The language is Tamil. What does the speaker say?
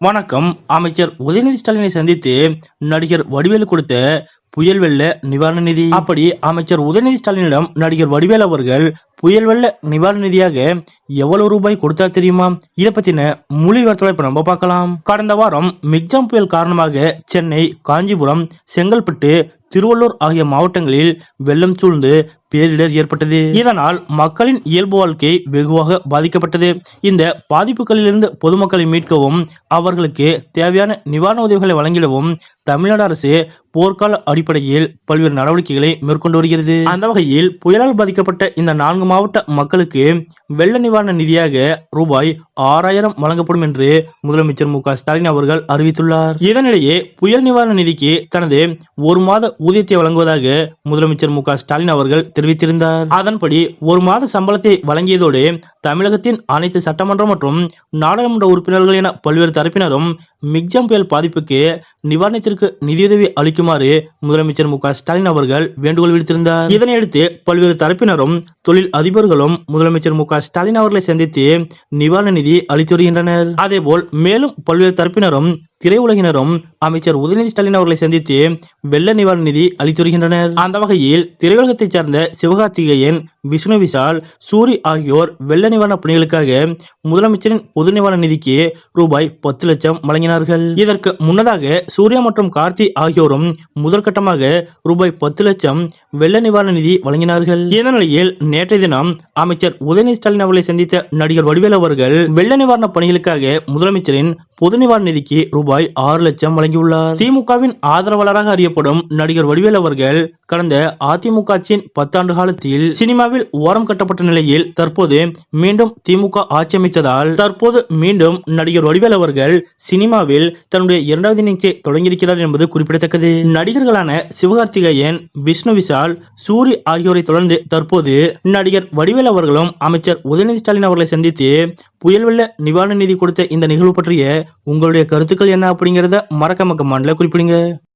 வணக்கம். அமைச்சர் உதயநிதி ஸ்டாலினை சந்தித்து நடிகர் வடிவேலு கொடுத்த புயல் வெள்ள நிவாரண நிதி. அப்படி அமைச்சர் உதயநிதி ஸ்டாலினிடம் நடிகர் வடிவேல் அவர்கள் புயல் வெள்ள நிவாரண நிதியாக எவ்வளவு ரூபாய் கொடுத்தார் தெரியுமா? இதை பத்தின மொழி வார்த்தை இப்ப நம்ம பார்க்கலாம். கடந்த வாரம் மிக்ஜாம் புயல் காரணமாக சென்னை காஞ்சிபுரம் செங்கல்பட்டு திருவள்ளூர் ஆகிய மாவட்டங்களில் வெள்ளம் சூழ்ந்து பேரிடர் ஏற்பட்டது. இதனால் மக்களின் இயல்பு வாழ்க்கை வெகுவாக பாதிக்கப்பட்டது. இந்த பாதிப்புகளிலிருந்து பொதுமக்களை மீட்கவும் அவர்களுக்கு தேவையான நிவாரண உதவிகளை வழங்கிடவும் தமிழ்நாடு அரசு போர்க்கால அடிப்படையில் பல்வேறு நடவடிக்கைகளை மேற்கொண்டு வருகிறது. அந்த வகையில் புயலால் பாதிக்கப்பட்ட இந்த நான்கு மாவட்ட மக்களுக்கு வெள்ள நிவாரண நிதியாக ரூபாய் ஆறாயிரம் வழங்கப்படும் என்று முதலமைச்சர் மு ஸ்டாலின் அவர்கள் அறிவித்துள்ளார். இதனிடையே புயல் நிவாரண நிதிக்கு தனது ஒரு மாத ஊதியத்தை வழங்குவதாக முதலமைச்சர் மு ஸ்டாலின் அவர்கள் தெரிவித்திருந்தார். அதன்படி ஒரு மாத சம்பளத்தை வழங்கியதோடு தமிழகத்தின் அனைத்து சட்டமன்ற மற்றும் நாடாளுமன்ற உறுப்பினர்கள் என பல்வேறு தரப்பினரும் மிக்ஜாம் புயல் பாதிப்புக்கு நிவாரணத்திற்கு நிதியுதவி அளிக்குமாறு முதலமைச்சர் மு ஸ்டாலின் அவர்கள் வேண்டுகோள் விடுத்திருந்தார். இதனையடுத்து பல்வேறு தரப்பினரும் தொழில் அதிபர்களும் முதலமைச்சர் மு ஸ்டாலின் அவர்களை சந்தித்து நிவாரண நிதி அளித்து வருகின்றனர். அதேபோல் மேலும் பல்வேறு தரப்பினரும் திரையுலகினரும் அமைச்சர் உதயநிதி ஸ்டாலின் அவர்களை சந்தித்து வெள்ள நிவாரண நிதி அளித்து வருகின்றனர். அந்த வகையில் திரையுலகத்தைச் சார்ந்த சிவகார்த்திகேயன் விஷ்ணு விஷால் சூரி ஆகியோர் வெள்ள நிவாரண பணிகளுக்காக முதலமைச்சரின் பொது நிவாரண நிதிக்கு ரூபாய் பத்து லட்சம் வழங்கினார்கள். இதற்கு முன்னதாக சூர்யா மற்றும் கார்த்தி ஆகியோரும் முதற்கட்டமாக ரூபாய் பத்து லட்சம் வெள்ள நிவாரண நிதி வழங்கினார்கள். இந்த நிலையில் நேற்றைய தினம் அமைச்சர் உதயநிதி ஸ்டாலின் அவர்களை சந்தித்த நடிகர் வடிவேலு அவர்கள் வெள்ள நிவாரண பணிகளுக்காக முதலமைச்சரின் பொதுநிவாரண நிதிக்கு ரூபாய் ஆறு லட்சம் வழங்கியுள்ளார். திமுகவின் ஆதரவாளராக அறியப்படும் நடிகர் வடிவேல் அவர்கள் கடந்த அதிமுக ஆட்சியின் பத்தாண்டு காலத்தில் சினிமாவில் ஓரம் கட்டப்பட்ட நிலையில் தற்போது மீண்டும் திமுக ஆட்சி அமைத்ததால் தற்போது மீண்டும் நடிகர் வடிவேல் அவர்கள் சினிமாவில் தன்னுடைய இரண்டாவது இன்னிங்ஸை தொடங்கியிருக்கிறார் என்பது குறிப்பிடத்தக்கது. நடிகர்களான சிவகார்த்திகேயன் விஷ்ணு விஷால் சூரி ஆகியோரை தொடர்ந்து தற்போது நடிகர் வடிவேல் அவர்களும் அமைச்சர் உதயநிதி ஸ்டாலின் அவர்களை சந்தித்து புயல் வெள்ள நிவாரண நிதி கொடுத்த இந்த நிகழ்வு பற்றிய உங்களுடைய கருத்துக்கள் என்ன அப்படிங்கறத மறக்காம கமெண்ட்ல குறிப்பிடுங்க.